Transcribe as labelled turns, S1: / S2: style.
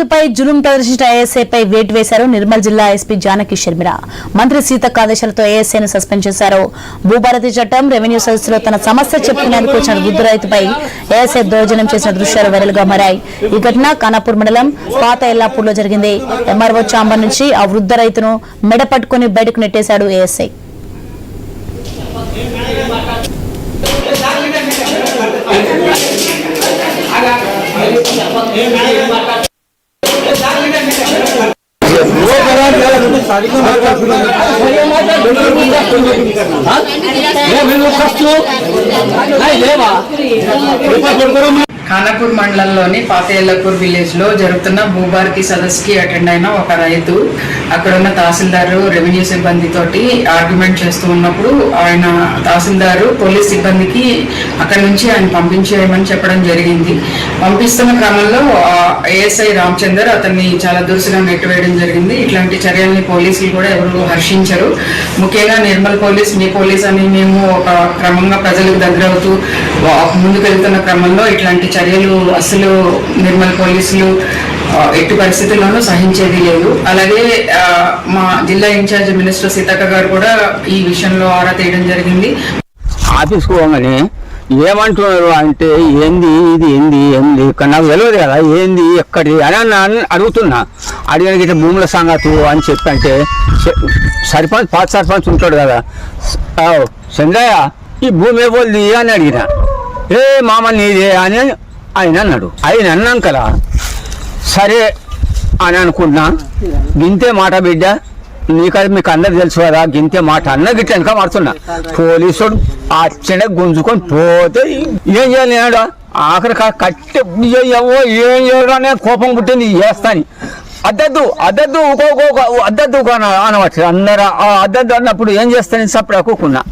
S1: రైతుపై జులుం ప్రదర్శించిన ఏఎస్ఐపై వేటు వేశారు నిర్మల్ జిల్లా ఎస్పీ జానకి షర్మిల. మంత్రి సీతక్క ఆదేశాలతో ఏఎస్ఐను సస్పెండ్ చేశారు. భూభారతి చట్టం రెవెన్యూ సదస్సులో తన సమస్య చెప్పుకునేందుకు వచ్చిన వృద్ధ రైతుపై ఏఎస్ఐ దోజనం చేసిన దృశ్యాలు వైరల్గా మారాయి. ఈ ఘటన ఖానాపూర్ మండలం పాత ఎల్లాపూర్లో జరిగింది. ఎంఆర్ఓ చాంబర్ నుంచి ఆ వృద్ధ రైతును మెడ పట్టుకుని బయటకు నెట్టేశాడు ఏఎస్ఐ. మేము ఫస్ట్. లేవా?
S2: ఖానాపూర్ మండలంలోని పాతేళ్ళపూర్ విలేజ్లో జరుగుతున్న భూభారతి సదస్సుకి అటెండ్ అయిన ఒక రైతు అక్కడ ఉన్న తహసీల్దారు రెవెన్యూ సిబ్బంది తోటి ఆర్గ్యుమెంట్ చేస్తూ ఉన్నప్పుడు ఆయన తహసీల్దారు పోలీస్ సిబ్బందికి అక్కడ నుంచి ఆయన పంపించేయమని చెప్పడం జరిగింది. పంపిస్తున్న క్రమంలో ఏఎస్ఐ రామచందర్ అతన్ని చాలా దురుసుగా నెట్టివేయడం జరిగింది. ఇట్లాంటి చర్యల్ని పోలీసులు కూడా ఎవరు హర్షించరు. ముఖ్యంగా నిర్మల్ పోలీస్ మీ పోలీస్ అని మేము ఒక క్రమంగా ప్రజలకు దగ్గర అవుతూ ముందుకు వెళ్తున్న క్రమంలో ఇట్లాంటి చర్యలు అసలు నిర్మల్ పోలీసులు ఎట్టి పరిస్థితుల్లోనూ సహించేది లేదు. అలాగే మా జిల్లా ఇన్ఛార్జ్ మినిస్టర్ సీతక్క గారు కూడా ఈ విషయంలో ఆరా తీయడం జరిగింది.
S3: ఆఫీస్ పోగానే ఏమంటున్నారు అంటే ఏంది ఇది ఏంది ఏంది? ఇక్కడ నాకు తెలియదు కదా ఏంది ఎక్కడి అని అన్న అడుగుతున్నా. అడిగిన గిట్ట భూముల సంగతి అని చెప్పి అంటే సర్పంచ్ పాత సర్పంచ్ ఉంటాడు కదా. "ఆ, చంద్రయ్య ఈ భూమి ఏబోల్ది అని అడిగిన. ఏ మామ నీదే అని ఆయన అన్నాడు. ఆయన అన్నాకలా సరే అని అనుకున్నా. గింతే మాట బిడ్డ నీకది మీకు అందరు తెలుసు కదా గింతే మాట అన్న గిట్ల వెనక మాడుతున్నా పోలీసుడు ఆ చిన్న గుంజుకొని పోతే ఏం చేయాలి నేను ఆఖరి కట్టె ఏవో ఏం చేయడానికి కోపం పుట్టింది చేస్తాని అద్దద్దు అద్దద్దు అద్దద్దు అనవచ్చు అందరు అద్దద్దు అన్నప్పుడు ఏం చేస్తాను సప్పుడు అక్కుకున్నా